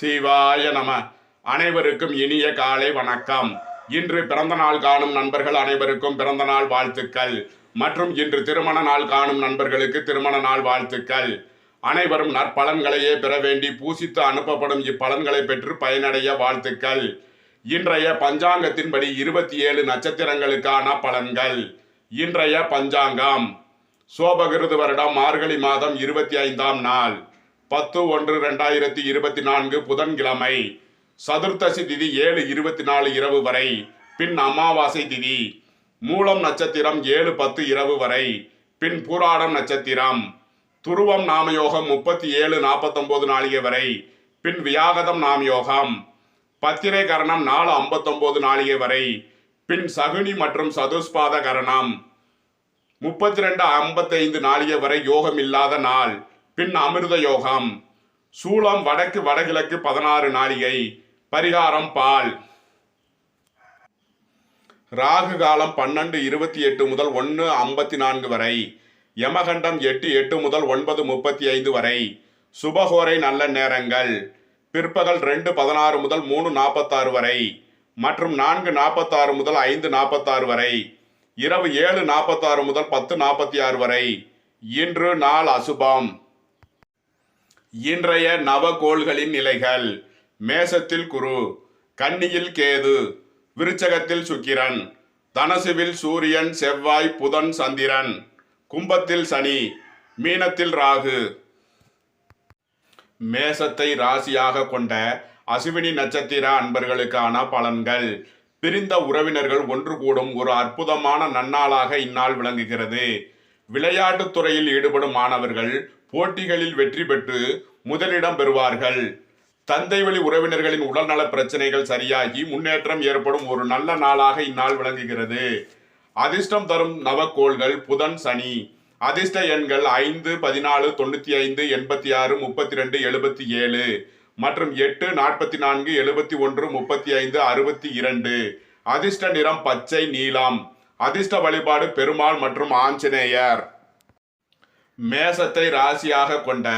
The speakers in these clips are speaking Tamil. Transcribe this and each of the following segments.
சிவாய நம. அனைவருக்கும் இனிய காலை வணக்கம். இன்று பிறந்த நாள் காணும் நண்பர்கள் அனைவருக்கும் பிறந்த நாள் வாழ்த்துக்கள். மற்றும் இன்று திருமண நாள் காணும் நண்பர்களுக்கு திருமண நாள் வாழ்த்துக்கள். அனைவரும் நற்பலன்களையே பெற வேண்டி பூசித்து அனுப்பப்படும் இப்பலன்களை பெற்று பயனடைய வாழ்த்துக்கள். இன்றைய பஞ்சாங்கத்தின்படி இருபத்தி ஏழு நட்சத்திரங்களுக்கான பலன்கள். இன்றைய பஞ்சாங்கம். சோபகிருது வருடம் மார்கழி மாதம் இருபத்தி ஐந்தாம் நாள். பத்து ஒன்று ரெண்டாயிரத்தி இருபத்தி நான்கு புதன்கிழமை சதுர்த்தசி திதி ஏழு இருபத்தி நாலு இரவு வரை பின் அமாவாசை திதி மூலம் நட்சத்திரம் ஏழு பத்து இரவு வரை பின் பூராடம் நட்சத்திரம் துருவம் நாமயோகம் முப்பத்தி ஏழு நாற்பத்தொம்போது நாளிகை வரை பின் வியாகதம் நாமயோகம் பத்திரை கரணம் நாலு ஐம்பத்தொம்போது நாளிகை வரை பின் சகுனி மற்றும் சதுஸ்பாத கரணம் முப்பத்தி ரெண்டு ஐம்பத்தைந்து நாளிகை வரை யோகம் இல்லாத நாள். பின் அமிர்த யோகம். சூளம் வடக்கு வடகிழக்கு பதினாறு நாளிகை பரிகாரம் பால். ராகு காலம் பன்னெண்டு இருபத்தி எட்டு முதல் ஒன்று ஐம்பத்தி நான்கு வரை. யமகண்டம் எட்டு எட்டு முதல் ஒன்பது முப்பத்தி ஐந்து வரை. சுபகோரை நல்ல நேரங்கள். பிற்பகல் ரெண்டு பதினாறு முதல் மூணு நாற்பத்தாறு வரை. மற்றும் நான்கு நாற்பத்தாறு முதல் ஐந்து நாற்பத்தாறு வரை. இரவு ஏழு நாற்பத்தாறு முதல் பத்து நாற்பத்தி ஆறு வரை. இன்று நாள் அசுபம். இன்றைய நவகோள்களின் நிலைகள். மேசத்தில் குரு கன்னியில் கேது விருச்சகத்தில் சுக்கிரன் தனசுவில் சூரியன் செவ்வாய் புதன் சந்திரன் கும்பத்தில் சனி மீனத்தில் ராகு. மேசத்தை ராசியாக கொண்ட அசுவினி நட்சத்திர அன்பர்களுக்கான பலன்கள். பிரிந்த உறவினர்கள் ஒன்று கூடும் ஒரு அற்புதமான நன்னாளாக இந்நாள் விளங்குகிறது. விளையாட்டுத் துறையில் ஈடுபடும் மாணவர்கள் போட்டிகளில் வெற்றி பெற்று முதலிடம் பெறுவார்கள். தந்தை வழி உறவினர்களின் உடல்நல பிரச்சனைகள் சரியாகி முன்னேற்றம் ஏற்படும் ஒரு நல்ல நாளாக இந்நாள் விளங்குகிறது. அதிர்ஷ்டம் தரும் நவக்கோள்கள் புதன் சனி. அதிர்ஷ்ட எண்கள் ஐந்து பதினாலு தொண்ணூத்தி ஐந்து எண்பத்தி ஆறு முப்பத்தி ரெண்டு எழுபத்தி ஏழு மற்றும் எட்டு நாற்பத்தி நான்கு எழுபத்தி ஒன்று முப்பத்தி ஐந்து அறுபத்தி இரண்டு. அதிர்ஷ்ட நிறம் பச்சை நீலம். அதிர்ஷ்ட வழிபாடு பெருமாள் மற்றும் ஆஞ்சநேயர். மேசத்தை ராசியாக கொண்ட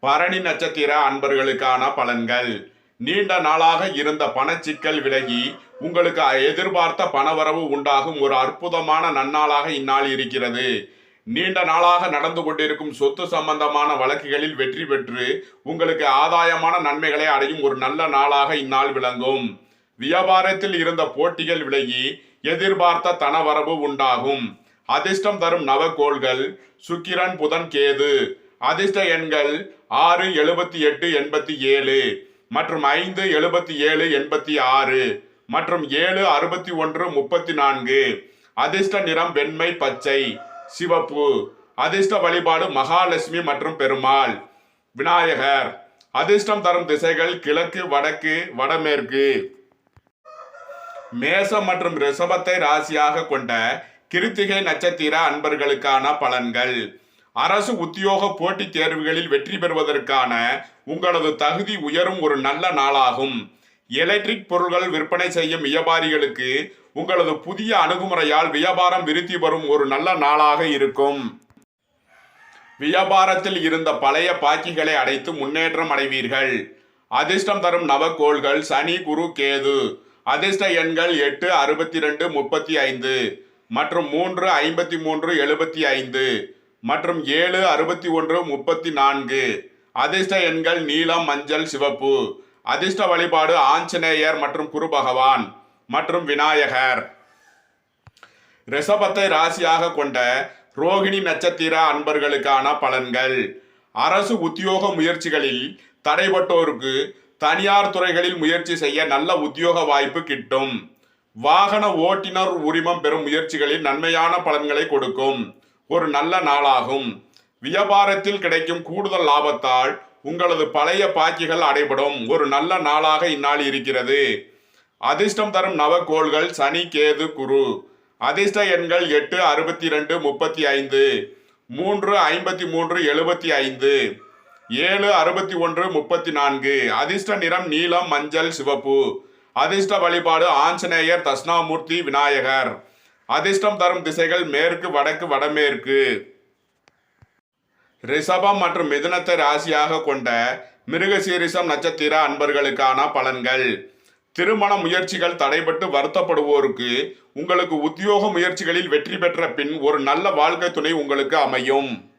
பரணி நட்சத்திர அன்பர்களுக்கான பலன்கள். நீண்ட நாளாக இருந்த பணச்சிக்கல் விலகி உங்களுக்கு எதிர்பார்த்த பணவரவு உண்டாகும் ஒரு அற்புதமான நன்னாளாக இந்நாள் இருக்கிறது. நீண்ட நாளாக நடந்து கொண்டிருக்கும் சொத்து சம்பந்தமான வழக்குகளில் வெற்றி பெற்று உங்களுக்கு ஆதாயமான நன்மைகளை அடையும் ஒரு நல்ல நாளாக இந்நாள் விளங்கும். வியாபாரத்தில் இருந்த போட்டிகள் விலகி எதிர்பார்த்த தனவரவு உண்டாகும். அதிர்ஷ்டம் தரும் நவகோள்கள் சுக்கிரன் புதன் கேது. அதிர்ஷ்ட எண்கள் ஆறு எழுபத்தி எட்டு எண்பத்தி ஏழு மற்றும் ஐந்து எழுபத்தி ஏழு எண்பத்தி ஆறு மற்றும் ஏழு அறுபத்தி ஒன்று முப்பத்தி நான்கு. அதிர்ஷ்ட நிறம் வெண்மை பச்சை சிவப்பு. அதிர்ஷ்ட வழிபாடு மகாலட்சுமி மற்றும் பெருமாள் விநாயகர். அதிர்ஷ்டம் தரும் திசைகள் கிழக்கு வடக்கு வடமேற்கு. மேசம் மற்றும் ரிஷபத்தை ராசியாக கொண்ட கிருத்திகை நட்சத்திர அன்பர்களுக்கான பலன்கள். அரசு உத்தியோக போட்டித் தேர்வுகளில் வெற்றி பெறுவதற்கான உங்களது தகுதி உயரும் ஒரு நல்ல நாளாகும். எலக்ட்ரிக் பொருட்கள் விற்பனை செய்யும் வியாபாரிகளுக்கு உங்களது புதிய அணுகுமுறையால் வியாபாரம் விருத்தி வரும் ஒரு நல்ல நாளாக இருக்கும். வியாபாரத்தில் இருந்த பழைய பாக்கிகளை அடைத்து முன்னேற்றம் அடைவீர்கள். அதிர்ஷ்டம் தரும் நவக்கோள்கள் சனி குரு கேது. அதிர்ஷ்ட எண்கள் எட்டு அறுபத்தி ரெண்டு முப்பத்தி ஐந்து. மற்றும் மூன்று ஐம்பத்தி மூன்று எழுபத்தி ஐந்து மற்றும் ஏழு அறுபத்தி ஒன்று முப்பத்தி நான்கு. அதிர்ஷ்ட எண்கள் நீலம் மஞ்சள் சிவப்பு. அதிர்ஷ்ட வழிபாடு ஆஞ்சநேயர் மற்றும் குரு பகவான் மற்றும் விநாயகர். ரிஷபத்தை ராசியாக கொண்ட ரோகிணி நட்சத்திர அன்பர்களுக்கான பலன்கள். அரசு உத்தியோக முயற்சிகளில் தடைபட்டோருக்கு தனியார் துறைகளில் முயற்சி செய்ய நல்ல உத்தியோக வாய்ப்பு கிட்டும். வாகன ஓட்டுநர் உரிமம் பெறும் முயற்சிகளில் நன்மையான பலன்களை கொடுக்கும். ஒரு நல்ல நாளாகும். வியாபாரத்தில் கிடைக்கும் கூடுதல் லாபத்தால் உங்களது பழைய பாக்கிகள் அடைபடும். ஒரு நல்ல நாளாக இந்நாள் இருக்கிறது. அதிர்ஷ்டம் தரும் நவக்கோள்கள் சனி கேது குரு. அதிர்ஷ்ட எண்கள் எட்டு அறுபத்தி ரெண்டு முப்பத்தி ஐந்து. மூன்று ஐம்பத்தி மூன்று எழுபத்தி ஐந்து. ஏழு அறுபத்தி ஒன்று முப்பத்தி நான்கு. அதிர்ஷ்ட நிறம் நீலம் மஞ்சள் சிவப்பு. அதிர்ஷ்ட வழிபாடு ஆஞ்சநேயர் தஷ்ணாமூர்த்தி விநாயகர். அதிர்ஷ்டம் தரும் திசைகள் மேற்கு வடக்கு வடமேற்கு. ரிஷபம் மற்றும் மிதுனத்தை ராசியாக கொண்ட மிருகசீரிசம் நட்சத்திர அன்பர்களுக்கான பலன்கள். திருமண முயற்சிகள் தடைபட்டு வருத்தப்படுவோருக்கு உங்களுக்கு உத்தியோக முயற்சிகளில் வெற்றி பெற்ற பின் ஒரு நல்ல வாழ்க்கை துணை உங்களுக்கு அமையும்.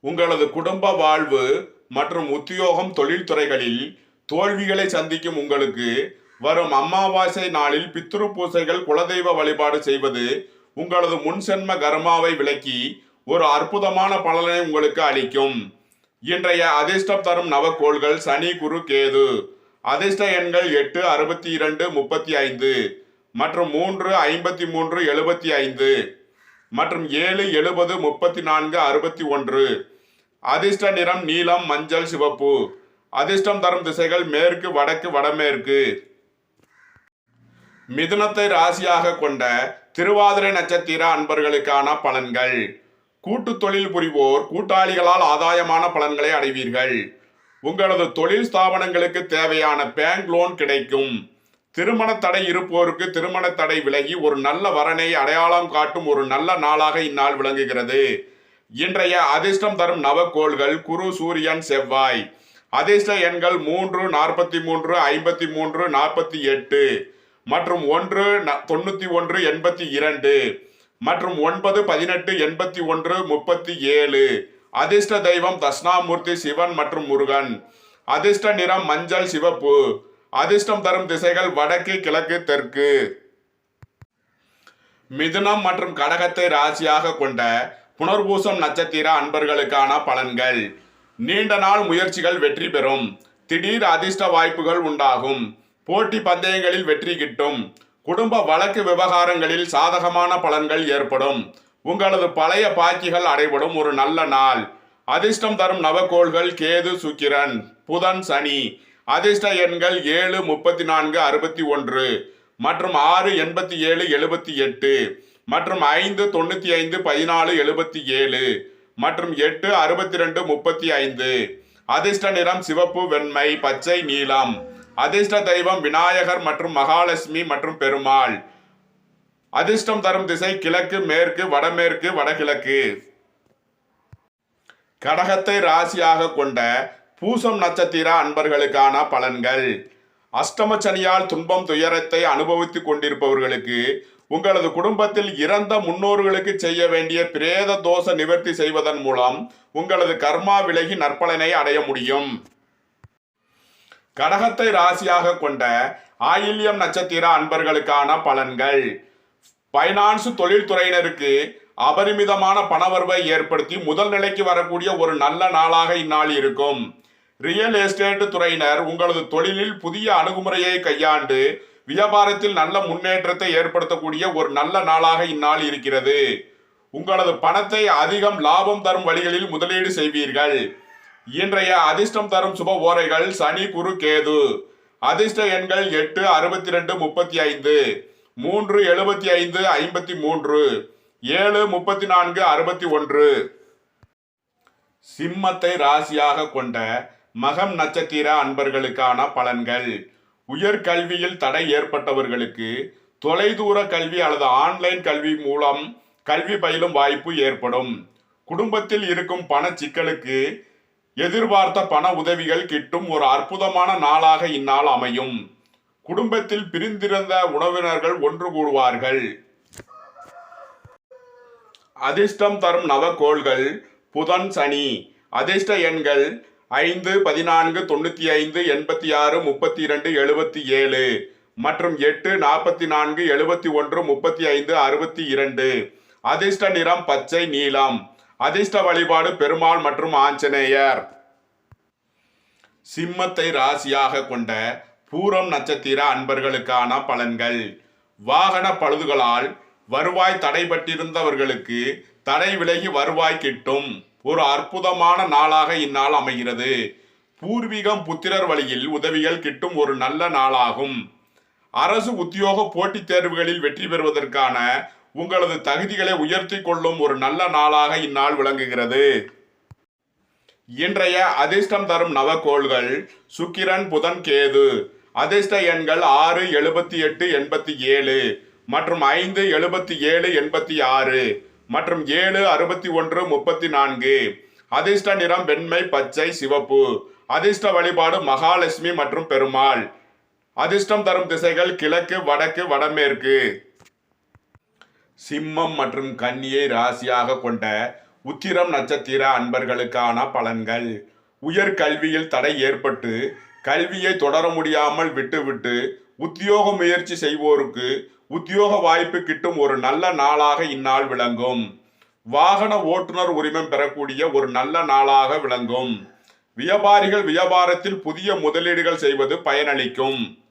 உங்களது குடும்ப வாழ்வு மற்றும் உத்தியோகம் தொழில்துறைகளில் தோல்விகளை சந்திக்கும் உங்களுக்கு வரும் அமாவாசை நாளில் பித்ரு பூசைகள் குலதெய்வ வழிபாடு செய்வது உங்களது முன்சென்ம கர்மாவை விலக்கி ஒரு அற்புதமான பலனை உங்களுக்கு அளிக்கும். இன்றைய அதிர்ஷ்டம் தரும் நவக்கோள்கள் சனி குரு கேது. அதிர்ஷ்ட எண்கள் எட்டு அறுபத்தி இரண்டு முப்பத்தி ஐந்து மற்றும் மூன்று ஐம்பத்தி மூன்று எழுபத்தி ஐந்து மற்றும் ஏழு எழுபது முப்பத்தி நான்கு அறுபத்தி ஒன்று. அதிர்ஷ்ட நிறம் நீலம் மஞ்சள் சிவப்பு. அதிர்ஷ்டம் தரும் திசைகள் மேற்கு வடக்கு வடமேற்கு. மிதுனத்தை ராசியாக கொண்ட திருவாதிரை நட்சத்திர அன்பர்களுக்கான பலன்கள். கூட்டு தொழில் புரிவோர் கூட்டாளிகளால் ஆதாயமான பலன்களை அடைவீர்கள். உங்களது தொழில் ஸ்தாபனங்களுக்கு தேவையான பேங்க் லோன் கிடைக்கும். திருமண தடை இருப்போருக்கு திருமண தடை விலகி ஒரு நல்ல வரனை அடையாளம் காட்டும் ஒரு நல்ல நாளாக இந்நாள் விளங்குகிறது. இன்றைய அதிர்ஷ்டம் தரும் நவக்கோள்கள் குரு சூரியன் செவ்வாய். அதிர்ஷ்ட எண்கள் மூன்று நாற்பத்தி மூன்று ஐம்பத்தி மூன்று நாற்பத்தி எட்டு மற்றும் ஒன்று தொண்ணூற்றி தொண்ணூத்தி ஒன்று எண்பத்தி இரண்டு மற்றும் ஒன்பது பதினெட்டு எண்பத்தி ஒன்று முப்பத்தி ஏழு. அதிர்ஷ்ட தெய்வம் தட்சிணாமூர்த்தி சிவன் மற்றும் முருகன். அதிர்ஷ்ட நிறம் மஞ்சள் சிவப்பு. அதிர்ஷ்டம் தரும் திசைகள் வடக்கு கிழக்கு தெற்கு. மிதுனம் மற்றும் கடகத்தை ராசியாக கொண்ட புனர்பூசம் நட்சத்திர அன்பர்களுக்கான பலன்கள். நீண்ட நாள் முயற்சிகள் வெற்றி பெறும். திடீர் அதிர்ஷ்ட வாய்ப்புகள் உண்டாகும். போட்டி பந்தயங்களில் வெற்றி கிட்டும். குடும்ப வழக்கு விவகாரங்களில் சாதகமான பலன்கள் ஏற்படும். உங்களது பழைய பாக்கிகள் அடைபடும் ஒரு நல்ல நாள். அதிர்ஷ்டம் தரும் நவக்கோள்கள் கேது சுக்கிரன் புதன் சனி. அதிர்ஷ்ட எண்கள் ஏழு முப்பத்தி நான்கு அறுபத்தி ஒன்று மற்றும் ஆறு எண்பத்தி ஏழு எழுபத்தி எட்டு மற்றும் ஐந்து தொண்ணூற்றி ஐந்து பதினாலு எழுபத்தி ஏழு. மற்றும் எட்டு அறுபத்தி ரெண்டு முப்பத்தி ஐந்து. அதிர்ஷ்ட நிறம் சிவப்பு வெண்மை பச்சை நீலம். அதிர்ஷ்ட தெய்வம் விநாயகர் மற்றும் மகாலட்சுமி மற்றும் பெருமாள். அதிர்ஷ்டம் தரும் திசை கிழக்கு மேற்கு வடமேற்கு வடகிழக்கு. கடகத்தை ராசியாக கொண்ட பூசம் நட்சத்திர அன்பர்களுக்கான பலன்கள். அஷ்டமச்சனியால் துன்பம் துயரத்தை அனுபவித்துக் கொண்டிருப்பவர்களுக்கு உங்களது குடும்பத்தில் இறந்த முன்னோர்களுக்கு செய்ய வேண்டிய பிரேத தோஷ நிவர்த்தி செய்வதன் மூலம் உங்களது கர்மா விலகி நற்பலனை அடைய முடியும். கடகத்தை ராசியாக கொண்ட ஆயில்யம் நட்சத்திர அன்பர்களுக்கான பலன்கள். பைனான்ஸ் தொழில்துறையினருக்கு அபரிமிதமான பணவரவை ஏற்படுத்தி முதல் நிலைக்கு வரக்கூடிய ஒரு நல்ல நாளாக இந்நாள் இருக்கும். ரியல் எஸ்டேட் துறையினர் உங்களது தொழிலில் புதிய அணுகுமுறையை கையாண்டு வியாபாரத்தில் நல்ல முன்னேற்றத்தை ஏற்படுத்தக்கூடிய ஒரு நல்ல நாளாக இந்நாள் இருக்கிறது. உங்களது பணத்தை அதிகம் லாபம் தரும் வழிகளில் முதலீடு செய்வீர்கள். இன்றைய அதிர்ஷ்டம் தரும் சுப ஓரைகள் சனி குரு கேது. அதிர்ஷ்ட எண்கள் எட்டு அறுபத்தி ரெண்டு முப்பத்தி ஐந்து மூன்று எழுபத்தி ஐந்து ஐம்பத்தி மூன்று ஏழு முப்பத்தி நான்கு அறுபத்தி ஒன்று சிம்மத்தை ராசியாக கொண்ட மகம் நட்சத்திர அன்பர்களுக்கான பலன்கள். உயர்கல்வியில் தடை ஏற்பட்டவர்களுக்கு தொலைதூர கல்வி அல்லது ஆன்லைன் கல்வி மூலம் கல்வி பயிலும் வாய்ப்பு ஏற்படும். குடும்பத்தில் இருக்கும் பண சிக்கலுக்கு எதிர்பார்த்த பண உதவிகள் கிட்டும் ஒரு அற்புதமான நாளாக இந்நாள் அமையும். குடும்பத்தில் பிரிந்திருந்த உணவினர்கள் ஒன்று கூடுவார்கள். அதிர்ஷ்டம் தரும் நவக்கோள்கள் புதன் சனி. அதிர்ஷ்ட எண்கள் ஐந்து பதினான்கு தொண்ணூற்றி ஐந்து எண்பத்தி ஆறு முப்பத்தி இரண்டு எழுபத்தி ஏழு மற்றும் எட்டு நாற்பத்தி நான்கு எழுபத்தி ஒன்று முப்பத்தி ஐந்து அறுபத்தி இரண்டு. அதிர்ஷ்ட நிறம் பச்சை நீலம். அதிர்ஷ்ட வழிபாடு பெருமாள் மற்றும் ஆஞ்சநேயர். சிம்மத்தை ராசியாக கொண்ட பூரம் நட்சத்திர அன்பர்களுக்கான பலன்கள். வாகன பழுதுகளால் வருவாய் தடைபட்டிருந்தவர்களுக்கு தடை விலகி வருவாய் கிட்டும். ஒரு அற்புதமான நாளாக இந்நாள் அமைகிறது. பூர்வீகம் புத்திரர் வழியில் உதவிகள் கிட்டும் ஒரு நல்ல நாளாகும். அரசு உத்தியோக போட்டித் தேர்வுகளில் வெற்றி பெறுவதற்கான உங்களது தகுதிகளை உயர்த்தி கொள்ளும் ஒரு நல்ல நாளாக இந்நாள் விளங்குகிறது. இன்றைய அதிர்ஷ்டம் தரும் நவக்கோள்கள் சுக்கிரன் புதன் கேது. அதிர்ஷ்ட எண்கள் ஆறு எழுபத்தி எட்டு எண்பத்தி ஏழு மற்றும் ஐந்து எழுபத்தி ஏழு எண்பத்தி ஆறு. மற்றும் ஏழு அறுபத்தி ஒன்று முப்பத்தி நான்கு. அதிர்ஷ்ட நிறம் வெண்மை பச்சை சிவப்பு. அதிர்ஷ்ட வழிபாடு மகாலட்சுமி மற்றும் பெருமாள். அதிர்ஷ்டம் தரும் திசைகள் கிழக்கு வடக்கு வடமேற்கு. சிம்மம் மற்றும் கன்னியை ராசியாக கொண்ட உத்திரம் நட்சத்திர அன்பர்களுக்கான பலன்கள். உயர் கல்வியில் தடை ஏற்பட்டு கல்வியை தொடர முடியாமல் விட்டுவிட்டு உத்தியோக முயற்சி செய்வோருக்கு உத்தியோக வாய்ப்பு கிட்டும் ஒரு நல்ல நாளாக இந்நாள் விளங்கும். வாகன ஓட்டுநர் உரிமம் பெறக்கூடிய ஒரு நல்ல நாளாக விளங்கும். வியாபாரிகள் வியாபாரத்தில் புதிய முதலீடுகள் செய்வது பயனளிக்கும்.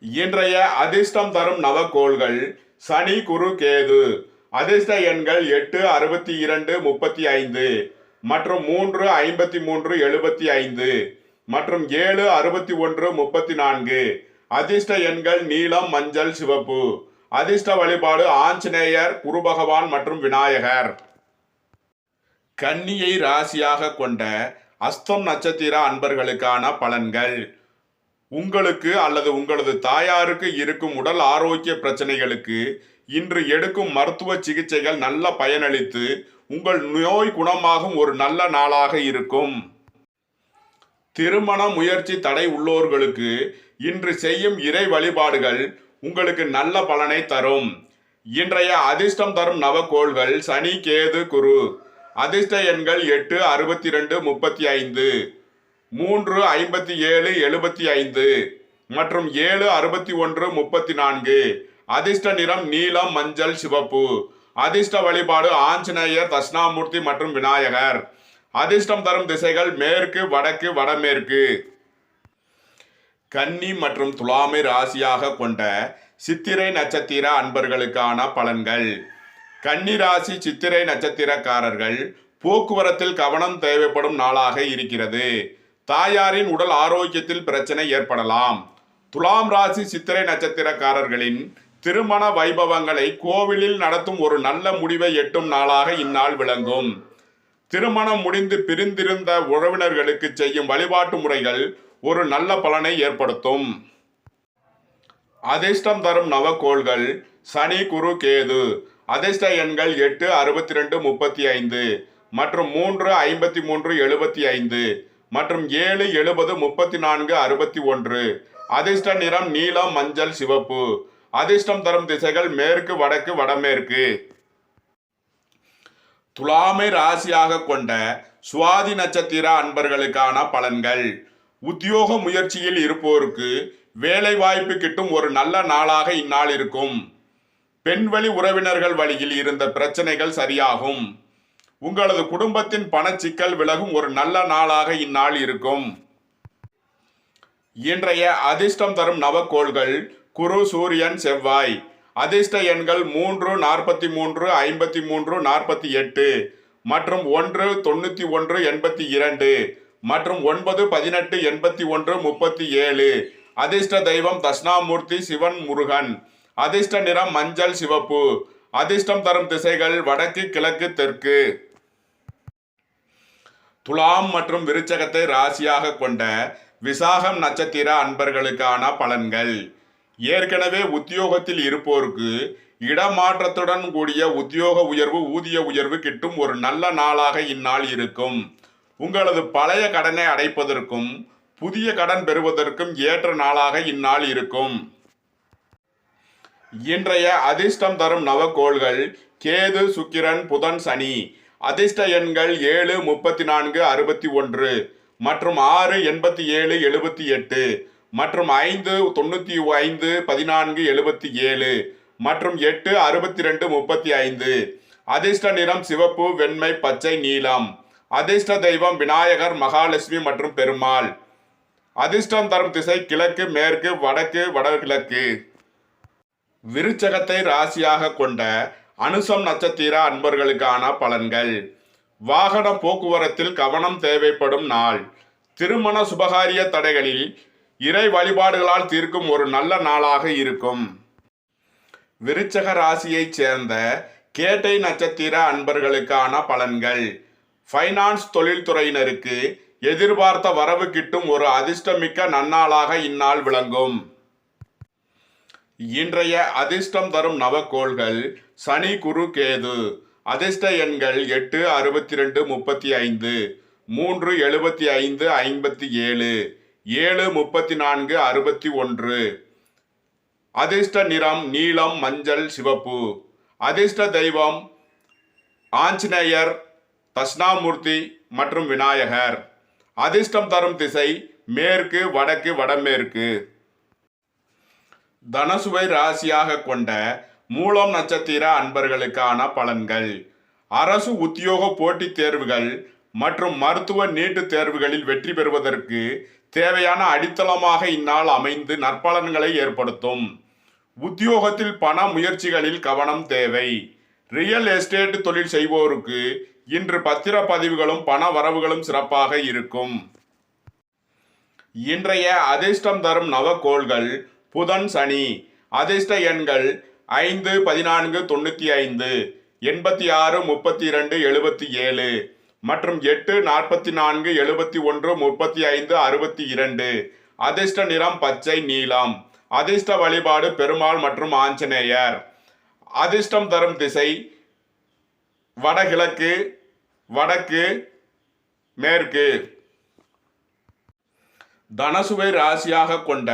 இன்றைய அதிர்ஷ்டம் தரும் நவக்கோள்கள். சனி குரு கேது. அதிர்ஷ்ட எண்கள் எட்டு அறுபத்தி இரண்டு முப்பத்தி ஐந்து மற்றும் மூன்று ஐம்பத்தி மூன்று எழுபத்தி ஐந்து மற்றும் ஏழு அறுபத்தி ஒன்று முப்பத்தி நான்கு. அதிர்ஷ்ட எண்கள் நீலம் மஞ்சள் சிவப்பு. அதிர்ஷ்ட வழிபாடு ஆஞ்சநேயர் குருபகவான் மற்றும் விநாயகர். கன்னியை ராசியாக கொண்ட அஸ்தம் நட்சத்திர அன்பர்களுக்கான பலன்கள். உங்களுக்கு அல்லது உங்களது தாயாருக்கு இருக்கும் உடல் ஆரோக்கிய பிரச்சனைகளுக்கு இன்று எடுக்கும் மருத்துவ சிகிச்சைகள் நல்ல பயனளித்து உங்கள் நோய் குணமாகும் ஒரு நல்ல நாளாக இருக்கும். திருமண முயற்சி தடை உள்ளோர்களுக்கு இன்று செய்யும் இறை வழிபாடுகள் உங்களுக்கு நல்ல பலனை தரும். இன்றைய அதிர்ஷ்டம் தரும் நவக்கோள்கள் சனி கேது குரு. அதிர்ஷ்ட எண்கள் எட்டு அறுபத்தி ரெண்டு முப்பத்தி ஐந்து. மூன்று ஐம்பத்தி ஏழு எழுபத்தி ஐந்து. மற்றும் ஏழு அறுபத்தி ஒன்று முப்பத்தி நான்கு. அதிர்ஷ்ட நிறம் நீலம் மஞ்சள் சிவப்பு. அதிர்ஷ்ட வழிபாடு ஆஞ்சநேயர் தட்சிணாமூர்த்தி மற்றும் விநாயகர். அதிர்ஷ்டம் தரும் திசைகள் மேற்கு வடக்கு வடமேற்கு. கன்னி மற்றும் துலாமை ராசியாக கொண்ட சித்திரை நட்சத்திர அன்பர்களுக்கான பலன்கள். கன்னி ராசி சித்திரை நட்சத்திரக்காரர்கள் போக்குவரத்தில் கவனம் தேவைப்படும் நாளாக இருக்கிறது. தாயாரின் உடல் ஆரோக்கியத்தில் பிரச்சனை ஏற்படலாம். துலாம் ராசி சித்திரை நட்சத்திரக்காரர்களின் திருமண வைபவங்களை கோவிலில் நடத்தும் ஒரு நல்ல முடிவை எட்டும் நாளாக இந்நாள் விளங்கும். திருமணம் முடிந்து பிரிந்திருந்த உறவினர்களுக்கு செய்யும் வழிபாட்டு முறைகள் ஒரு நல்ல பலனை ஏற்படுத்தும். அதிர்ஷ்டம் தரும் நவக்கோள்கள் சனி குரு கேது. அதிர்ஷ்ட எண்கள் எட்டு அறுபத்தி ரெண்டு முப்பத்தி ஐந்து மற்றும் மூன்று ஐம்பத்தி மூன்று எழுபத்தி ஐந்து மற்றும் ஏழு எழுபது முப்பத்தி நான்கு அறுபத்தி ஒன்று. அதிர்ஷ்ட நிறம் நீலம் மஞ்சள் சிவப்பு. அதிர்ஷ்டம் தரும் திசைகள் மேற்கு வடக்கு வடமேற்கு. துலாமை ராசியாக கொண்ட சுவாதி நட்சத்திர அன்பர்களுக்கான பலன்கள். உத்தியோக முயற்சியில் இருப்போருக்கு வேலை வாய்ப்பு கிட்டும் ஒரு நல்ல நாளாக இந்நாள் இருக்கும். பெண்வழி உறவினர்கள் வழியில் இருந்த பிரச்சனைகள் சரியாகும். உங்களது குடும்பத்தின் பணச்சிக்கல் விலகும் ஒரு நல்ல நாளாக இந்நாள் இருக்கும். இன்றைய அதிர்ஷ்டம் தரும் நவக்கோள்கள் குரு சூரியன் செவ்வாய். அதிர்ஷ்ட எண்கள் மூன்று நாற்பத்தி மூன்று ஐம்பத்தி மூன்று நாற்பத்தி எட்டு மற்றும் ஒன்று தொண்ணூற்றி ஒன்று எண்பத்தி இரண்டு மற்றும் ஒன்பது பதினெட்டு எண்பத்தி ஒன்று முப்பத்தி ஏழு. அதிர்ஷ்ட தெய்வம் தட்சிணாமூர்த்தி சிவன் முருகன். அதிர்ஷ்ட நிறம் மஞ்சள் சிவப்பு. அதிர்ஷ்டம் தரும் திசைகள் வடக்கு கிழக்கு தெற்கு. துலாம் மற்றும் விருச்சகத்தை ராசியாக கொண்ட விசாகம் நட்சத்திர அன்பர்களுக்கான பலன்கள். ஏற்கனவே உத்தியோகத்தில் இருப்போருக்கு இடமாற்றத்துடன் கூடிய உத்தியோக உயர்வு ஊதிய உயர்வு கிட்டும் ஒரு நல்ல நாளாக இந்நாள் இருக்கும். உங்களது பழைய கடனை அடைப்பதற்கும் புதிய கடன் பெறுவதற்கும் ஏற்ற நாளாக இந்நாள் இருக்கும். இன்றைய அதிர்ஷ்டம் தரும் நவக்கோள்கள் கேது சுக்கிரன் புதன் சனி. அதிர்ஷ்ட எண்கள் ஏழு முப்பத்தி நான்கு அறுபத்தி ஒன்று மற்றும் ஆறு எண்பத்தி ஏழு எழுபத்தி எட்டு. மற்றும் ஐந்து தொண்ணூற்றி ஐந்து பதினான்கு எழுபத்தி ஏழு மற்றும் எட்டு அறுபத்தி ரெண்டு முப்பத்தி ஐந்து. அதிர்ஷ்ட நிறம் சிவப்பு வெண்மை பச்சை நீலம். அதிர்ஷ்ட தெய்வம் விநாயகர் மகாலட்சுமி மற்றும் பெருமாள். அதிர்ஷ்டம் தரும் திசை கிழக்கு மேற்கு வடக்கு வடகிழக்கு. விருச்சகத்தை ராசியாக கொண்ட அனுசம் நட்சத்திர அன்பர்களுக்கான பலன்கள். வாகன போக்குவரத்தில் கவனம் தேவைப்படும் நாள். திருமண சுபகாரிய தடைகளில் இறை வழிபாடுகளால் தீர்க்கும் ஒரு நல்ல நாளாக இருக்கும். விருச்சக ராசியைச் சேர்ந்த கேட்டை நட்சத்திர அன்பர்களுக்கான பலன்கள். ஃபைனான்ஸ் தொழில்துறையினருக்கு எதிர்பார்த்த வரவு கிட்டும் ஒரு அதிர்ஷ்டமிக்க நன்னாளாக இந்நாள் விளங்கும். இன்றைய அதிர்ஷ்டம் தரும் நவக்கோள்கள் சனி குரு கேது. அதிர்ஷ்ட எண்கள் எட்டு அறுபத்தி ரெண்டு முப்பத்தி ஐந்து. மூன்று எழுபத்தி ஐந்து ஐம்பத்தி ஏழு. ஏழு முப்பத்தி நான்கு அறுபத்தி ஒன்று. அதிர்ஷ்ட நிறம் நீலம் மஞ்சள் சிவப்பு. அதிர்ஷ்ட தெய்வம் ஆஞ்சநேயர் தஷ்ணாமூர்த்தி மற்றும் விநாயகர். அதிர்ஷ்டம் தரும் திசை மேற்கு வடக்கு வடமேற்கு. தனசுவை ராசியாக கொண்ட மூலம் நட்சத்திர அன்பர்களுக்கான பலன்கள். அரசு உத்தியோக போட்டித் தேர்வுகள் மற்றும் மருத்துவ நீட்டுத் தேர்வுகளில் வெற்றி பெறுவதற்கு தேவையான அடித்தளமாக இந்நாள் அமைந்து நற்பலன்களை ஏற்படுத்தும். உத்தியோகத்தில் பண முயற்சிகளில் கவனம் தேவை. ரியல் எஸ்டேட் தொழில் செய்வோருக்கு இன்று பத்திரப்பதிவுகளும் பண வரவுகளும் சிறப்பாக இருக்கும். இன்றைய அதிர்ஷ்டம் தரும் நவக்கோள்கள் புதன் சனி. அதிர்ஷ்ட எண்கள் ஐந்து பதினான்கு தொண்ணூற்றி ஐந்து எண்பத்தி ஆறு முப்பத்தி இரண்டு எழுபத்தி ஏழு. மற்றும் எட்டு நாற்பத்தி நான்கு எழுபத்தி ஒன்று முப்பத்தி ஐந்து அறுபத்தி இரண்டு. அதிர்ஷ்ட நிறம் பச்சை நீலம். அதிர்ஷ்ட வழிபாடு பெருமாள் மற்றும் ஆஞ்சநேயர். அதிர்ஷ்டம் தரும் திசை வடகிழக்கு வடக்கு மேற்கு. தனசுவை ராசியாக கொண்ட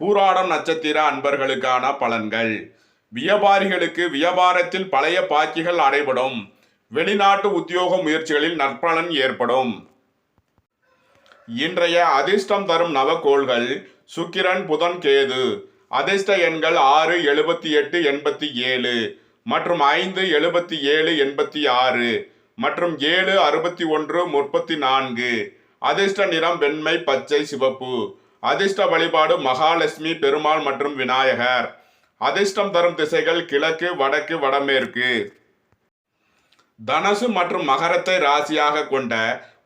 பூராடம் நட்சத்திர அன்பர்களுக்கான பலன்கள். வியாபாரிகளுக்கு வியாபாரத்தில் பழைய பாக்கிகள் அடைபடும். வெளிநாட்டு உத்தியோக முயற்சிகளில் நற்பலன் ஏற்படும். இன்றைய அதிர்ஷ்டம் தரும் நவக்கோள்கள் சுக்கிரன் புதன் கேது. அதிர்ஷ்ட எண்கள் ஆறு எழுபத்தி எட்டு எண்பத்தி ஏழு மற்றும் ஐந்து எழுபத்தி ஏழு எண்பத்தி ஆறு மற்றும் ஏழு அறுபத்தி ஒன்று முப்பத்தி நான்கு. அதிர்ஷ்ட நிறம் வெண்மை பச்சை சிவப்பு. அதிர்ஷ்ட வழிபாடு மகாலட்சுமி பெருமாள் மற்றும் விநாயகர். அதிர்ஷ்டம் தரும் திசைகள் கிழக்கு வடக்கு வடமேற்கு. தனசு மற்றும் மகரத்தை ராசியாக கொண்ட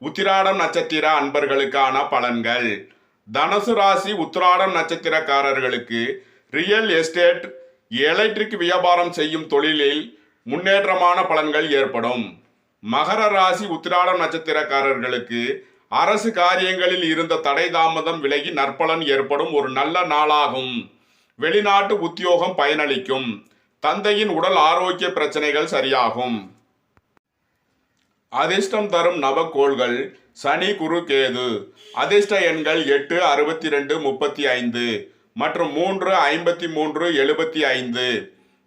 உத்திராடம் நட்சத்திர அன்பர்களுக்கான பலன்கள். தனுசு ராசி உத்திராடம் நட்சத்திரக்காரர்களுக்கு ரியல் எஸ்டேட் எலக்ட்ரிக் வியாபாரம் செய்யும் தொழிலில் முன்னேற்றமான பலன்கள் ஏற்படும். மகர ராசி உத்திராடம் நட்சத்திரக்காரர்களுக்கு அரசு காரியங்களில் இருந்த தடை தாமதம் விலகி நற்பலன் ஏற்படும் ஒரு நல்ல நாளாகும். வெளிநாட்டு உத்தியோகம் பயனளிக்கும். தந்தையின் உடல் ஆரோக்கிய பிரச்சனைகள் சரியாகும். அதிர்ஷ்டம் தரும் நவக்கோள்கள் சனி குரு கேது. அதிர்ஷ்ட எண்கள் எட்டு அறுபத்தி ரெண்டு முப்பத்தி ஐந்து மற்றும் மூன்று ஐம்பத்தி மூன்று எழுபத்தி ஐந்து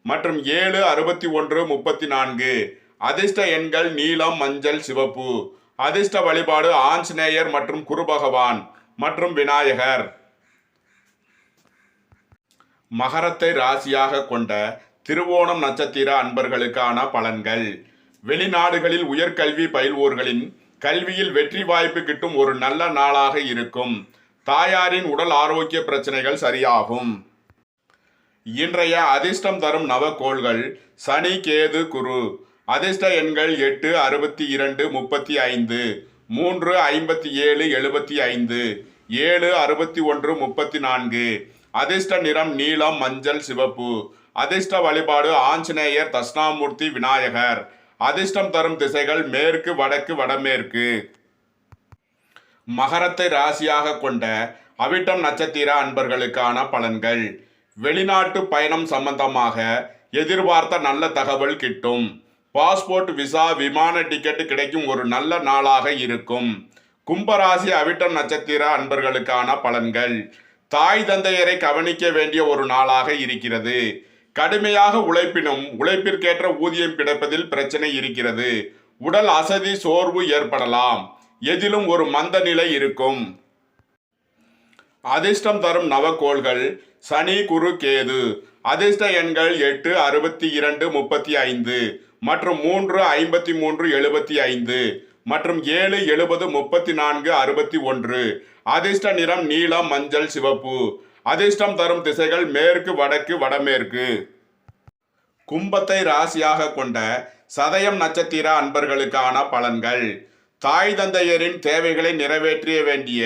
மற்றும் ஏழு அறுபத்தி ஒன்று முப்பத்தி நான்கு அதிர்ஷ்ட எண்கள் நீலம் மஞ்சள் சிவப்பு. அதிர்ஷ்ட வழிபாடு ஆஞ்சநேயர் மற்றும் குரு பகவான் மற்றும் விநாயகர். மகரத்தை ராசியாக கொண்ட திருவோணம் நட்சத்திர அன்பர்களுக்கான பலன்கள். வெளிநாடுகளில் உயர்கல்வி பயில்வோர்களின் கல்வியில் வெற்றி வாய்ப்பு கிட்டும் ஒரு நல்ல நாளாக இருக்கும். தாயாரின் உடல் ஆரோக்கிய பிரச்சனைகள் சரியாகும். இன்றைய அதிர்ஷ்டம் தரும் நவக்கோள்கள் சனி கேது குரு. அதிர்ஷ்ட எண்கள் எட்டு அறுபத்தி இரண்டு முப்பத்தி ஐந்து. மூன்று ஐம்பத்தி ஏழு எழுபத்தி ஐந்து. ஏழு அறுபத்தி ஒன்று முப்பத்தி நான்கு. அதிர்ஷ்ட நிறம் நீலம் மஞ்சள் சிவப்பு. அதிர்ஷ்ட வழிபாடு ஆஞ்சநேயர் தட்சிணாமூர்த்தி விநாயகர். அதிர்ஷ்டம் தரும் திசைகள் மேற்கு வடக்கு வடமேற்கு. மகரத்தை ராசியாக கொண்ட அவிட்டம் நட்சத்திர அன்பர்களுக்கான பலன்கள். வெளிநாட்டு பயணம் சம்பந்தமாக எதிர்பார்த்த நல்ல தகவல் கிட்டும். பாஸ்போர்ட் விசா விமான டிக்கெட் கிடைக்கும் ஒரு நல்ல நாளாக இருக்கும். கும்பராசி அவிட்டம் நட்சத்திர அன்பர்களுக்கான பலன்கள். தாய் தந்தையரை கவனிக்க வேண்டிய ஒரு நாளாக இருக்கிறது. கடுமையாக உழைப்பினும் உழைப்பிற்கேற்ற ஊதியம் கிடைப்பதில் பிரச்சனை இருக்கிறது. உடல் அசதி சோர்வு ஏற்படலாம். எதிலும் ஒரு மந்த நிலை இருக்கும். அதிர்ஷ்டம் தரும் நவக்கோள்கள். சனி குரு கேது. அதிர்ஷ்ட எண்கள் எட்டு அறுபத்தி இரண்டு முப்பத்தி ஐந்து. மற்றும் மூன்று ஐம்பத்தி மூன்று எழுபத்தி ஐந்து. மற்றும் ஏழு எழுபது முப்பத்தி நான்கு அறுபத்தி ஒன்று. அதிர்ஷ்ட நிறம் நீலம் மஞ்சள் சிவப்பு. அதிர்ஷ்டம் தரும் திசைகள் மேற்கு வடக்கு வடமேற்கு. கும்பத்தை ராசியாக கொண்ட சதயம் நட்சத்திர அன்பர்களுக்கான பலன்கள். தாய் தந்தையரின் தேவைகளை நிறைவேற்றிய வேண்டிய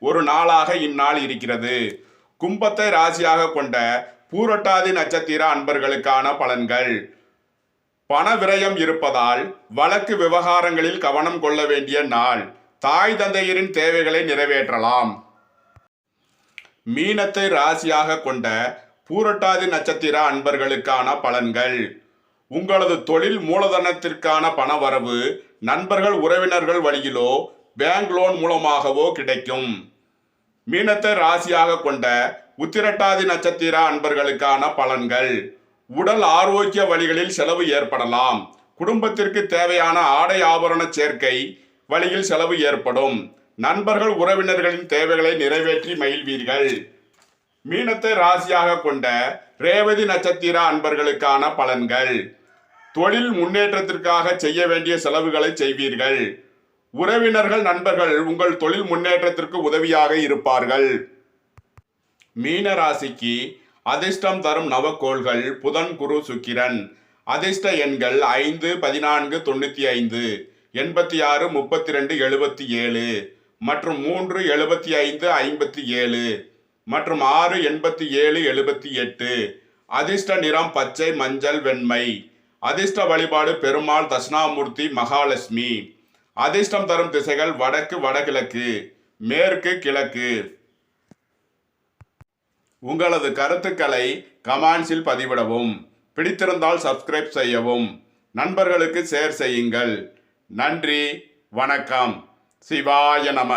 ஒரு நாளாக இந்நாள் இருக்கிறது. கும்பத்தை ராசியாக கொண்ட பூரட்டாதி நட்சத்திர அன்பர்களுக்கான பலன்கள். பண விரயம் இருப்பதால் வழக்கு விவகாரங்களில் கவனம் கொள்ள வேண்டிய நாள். தாய் தந்தையரின் தேவைகளை நிறைவேற்றலாம். மீனத்தை ராசியாக கொண்ட பூரட்டாதி நட்சத்திர அன்பர்களுக்கான பலன்கள். உங்களது தொழில் மூலதனத்திற்கான பணவரவு நண்பர்கள் உறவினர்கள் வழியிலோ பேங்க் லோன் மூலமாகவோ கிடைக்கும். மீனத்தை ராசியாக கொண்ட உத்திரட்டாதி நட்சத்திர அன்பர்களுக்கான பலன்கள். உடல் ஆரோக்கிய வழிகளில் செலவு ஏற்படலாம். குடும்பத்திற்கு தேவையான ஆடை ஆபரண சேர்க்கை வழியில் செலவு ஏற்படும். நண்பர்கள் உறவினர்களின் தேவைகளை நிறைவேற்றி மகிழ்வீர்கள் மீனத்தை ராசியாக கொண்ட ரேவதி நட்சத்திர அன்பர்களுக்கான பலன்கள். தொழில் முன்னேற்றத்திற்காக செய்ய வேண்டிய செலவுகளை செய்வீர்கள். உறவினர்கள் நண்பர்கள் உங்கள் தொழில் முன்னேற்றத்திற்கு உதவியாக இருப்பார்கள். மீன ராசிக்கு அதிர்ஷ்டம் தரும் நவக்கோள்கள் புதன் குரு சுக்கிரன். அதிர்ஷ்ட எண்கள் ஐந்து பதினான்கு தொண்ணூற்றி ஐந்து எண்பத்தி ஆறு முப்பத்தி ரெண்டு எழுபத்தி ஏழு. மற்றும் மூன்று எழுபத்தி ஐந்து ஐம்பத்தி ஏழு மற்றும் ஆறு எண்பத்தி ஏழு எழுபத்தி எட்டு. அதிர்ஷ்ட நிறம் பச்சை மஞ்சள் வெண்மை. அதிர்ஷ்ட வழிபாடு பெருமாள் தட்சிணாமூர்த்தி மகாலட்சுமி. அதிர்ஷ்டம் தரும் திசைகள் வடக்கு வடகிழக்கு மேற்கு கிழக்கு. உங்களது கருத்துக்களை கமான்ஸில் பதிவிடவும். பிடித்திருந்தால் சப்ஸ்கிரைப் செய்யவும். நண்பர்களுக்கு ஷேர் செய்யுங்கள். நன்றி வணக்கம். சிவாய நம